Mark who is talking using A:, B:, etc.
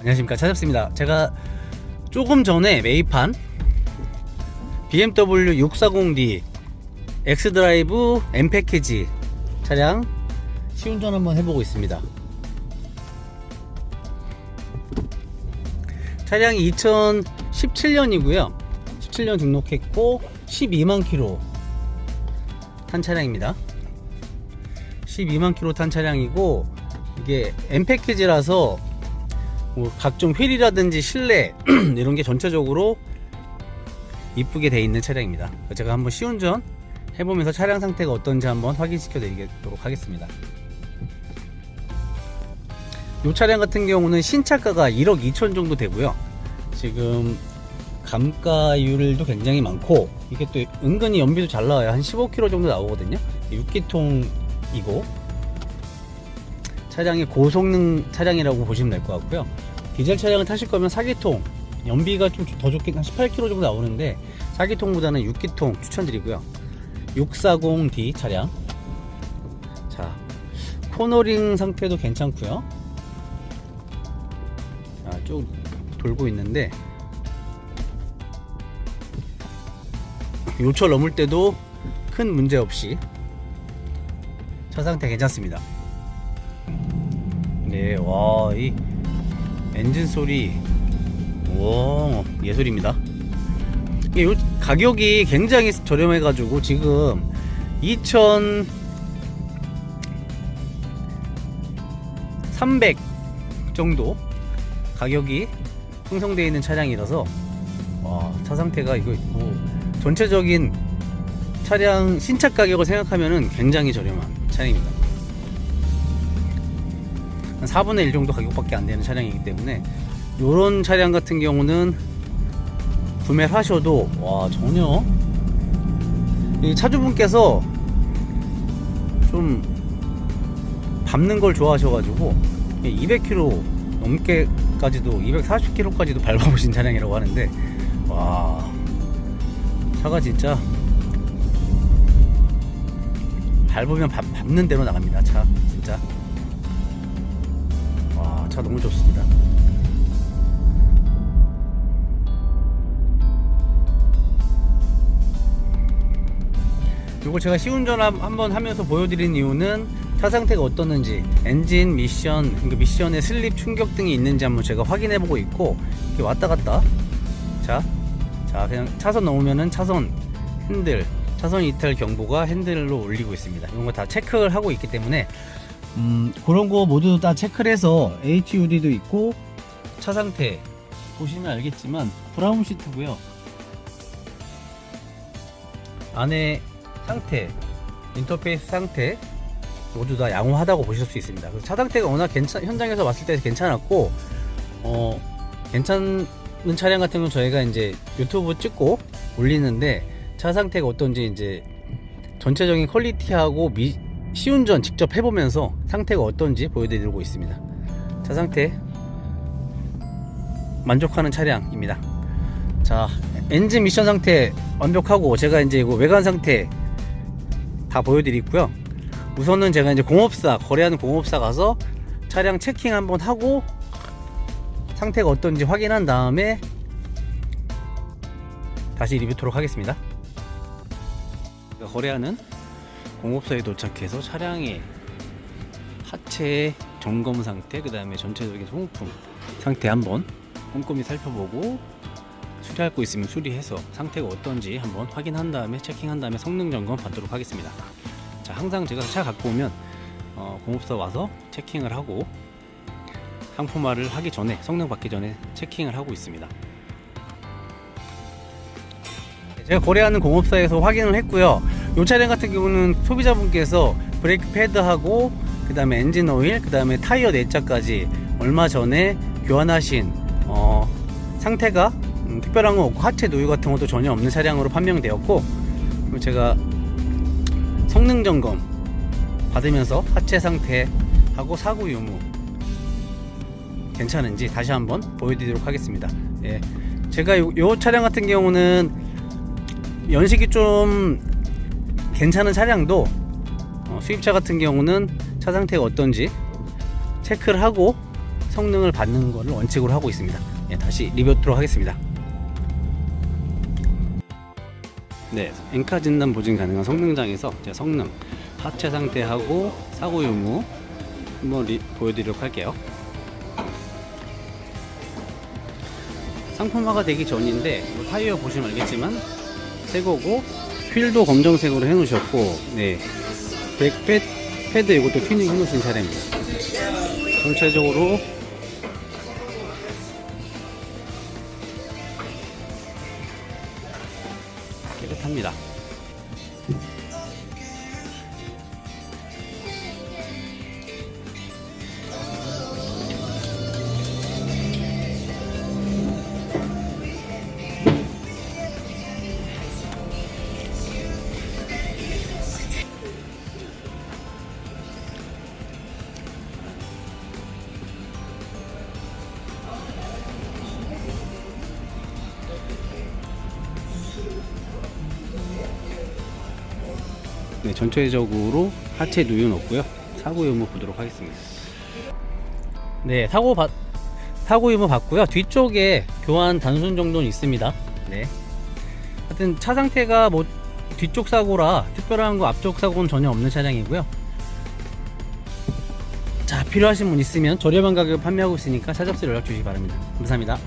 A: 안녕하십니까. 찾았습니다. 제가 조금 전에 매입한 BMW 640D 엑스드라이브 M 패키지 차량 시운전 한번 해보고 있습니다. 차량이 2017년이고요. 17년 등록했고 12만 킬로 탄 차량입니다. 12만 킬로 탄 차량이고 이게 M 패키지라서 뭐 각종 휠이라든지 실내 이런 게 전체적으로 이쁘게 돼 있는 차량입니다. 제가 한번 시운전 해보면서 차량 상태가 어떤지 한번 확인시켜 드리도록 하겠습니다. 이 차량 같은 경우는 신차가가 1억 2천 정도 되고요. 지금 감가율도 굉장히 많고 이게 또 은근히 연비도 잘 나와요. 한 15km 정도 나오거든요. 6기통이고 차량이 고성능 차량이라고 보시면 될 것 같고요. 디젤 차량을 타실 거면 4기통 연비가 좀 더 좋긴 한 18km 정도 나오는데 4기통보다는 6기통 추천드리고요. 640D 차량. 자, 코너링 상태도 괜찮고요. 자, 쭉 돌고 있는데 요철 넘을 때도 큰 문제 없이 차 상태 괜찮습니다. 네, 와, 이 엔진 소리, 와, 예술입니다. 이게 요 가격이 굉장히 저렴해 가지고 지금 2,300 정도 가격이 형성되어 있는 차량이라서 와, 차 상태가 이거 뭐 전체적인 차량 신차 가격을 생각하면은 굉장히 저렴한 차량입니다. 한 4분의 1 정도 가격밖에 안 되는 차량이기 때문에 이런 차량 같은 경우는 구매를 하셔도 와 전혀. 이 차주분께서 좀 밟는 걸 좋아하셔가지고 200km 넘게까지도 240km까지도 밟아보신 차량이라고 하는데 와 차가 진짜 밟으면 밟, 밟는 대로 나갑니다 차 진짜. 와, 차 너무 좋습니다. 이거 제가 시운전 함- 한번 하면서 보여드린 이유는 차 상태가 어떻는지 엔진 미션 그러니까 미션에 슬립 충격 등이 있는지 한번 제가 확인해 보고 있고 이렇게 왔다 갔다 자, 자 그냥 차선 넘으면은 차선 핸들 차선 이탈 경보가 핸들로 울리고 있습니다. 이런 거 다 체크를 하고 있기 때문에 음, 그런 거 모두 다 체크를 해서 HUD도 있고 차 상태 보시면 알겠지만 브라운 시트고요. 안에 상태, 인터페이스 상태 모두 다 양호하다고 보실 수 있습니다. 차 상태가 워낙 괜찮, 현장에서 봤을 때 괜찮았고 어, 괜찮은 차량 같은 건 저희가 이제 유튜브 찍고 올리는데 차 상태가 어떤지 이제 전체적인 퀄리티하고 미, 시운전 직접 해보면서 상태가 어떤지 보여드리고 있습니다. 차 상태 만족하는 차량입니다. 자 엔진 미션 상태 완벽하고 제가 이제 이거 외관 상태 다 보여드리고요. 우선은 제가 이제 공업사 거래하는 공업사 가서 차량 체킹 한번 하고 상태가 어떤지 확인한 다음에 다시 리뷰토록 하겠습니다. 거래하는 공업사에 도착해서 차량의 하체 점검 상태, 그 다음에 전체적인 소모품 상태 한번 꼼꼼히 살펴보고 수리할 거 있으면 수리해서 상태가 어떤지 한번 확인한 다음에 체킹한 다음에 성능 점검 받도록 하겠습니다. 자, 항상 제가 차 갖고 오면 어, 공업사 와서 체킹을 하고 상품화를 하기 전에 성능 받기 전에 체킹을 하고 있습니다. 제가 거래하는 공업사에서 확인을 했고요. 이 차량 같은 경우는 소비자분께서 브레이크 패드하고 그 다음에 엔진 오일, 그 다음에 타이어 내자까지 얼마 전에 교환하신 어, 상태가 음, 특별한 건 없고 하체 노유 같은 것도 전혀 없는 차량으로 판명되었고 제가 성능 점검 받으면서 하체 상태하고 사고 유무 괜찮은지 다시 한번 보여드리도록 하겠습니다. 예, 제가 요, 요 차량 같은 경우는 연식이 좀 괜찮은 차량도 어, 수입차 같은 경우는 차 상태가 어떤지 체크를 하고 성능을 받는 것을 원칙으로 하고 있습니다. 예, 다시 리뷰하도록 하겠습니다. 네, 엔카 진단 보증 가능한 성능장에서 제 성능, 하체 상태하고 사고 유무 한번 리- 보여드리도록 할게요. 상품화가 되기 전인데 뭐 타이어 보시면 알겠지만 새 거고 휠도 검정색으로 해놓으셨고 네 백패 패드 이것도 튜닝 해놓으신 차량입니다. 전체적으로 깨끗합니다. 네, 전체적으로 하체 누유는 없고요. 사고 유무 보도록 하겠습니다. 네, 사고 받 사고 유무 봤고요. 뒤쪽에 교환 단순 정도는 있습니다. 네. 하여튼 차 상태가 뭐 뒤쪽 사고라 특별한 거 앞쪽 사고는 전혀 없는 차량이고요. 자, 필요하신 분 있으면 저렴한 가격에 판매하고 있으니까 차접수 연락 주시기 바랍니다. 감사합니다.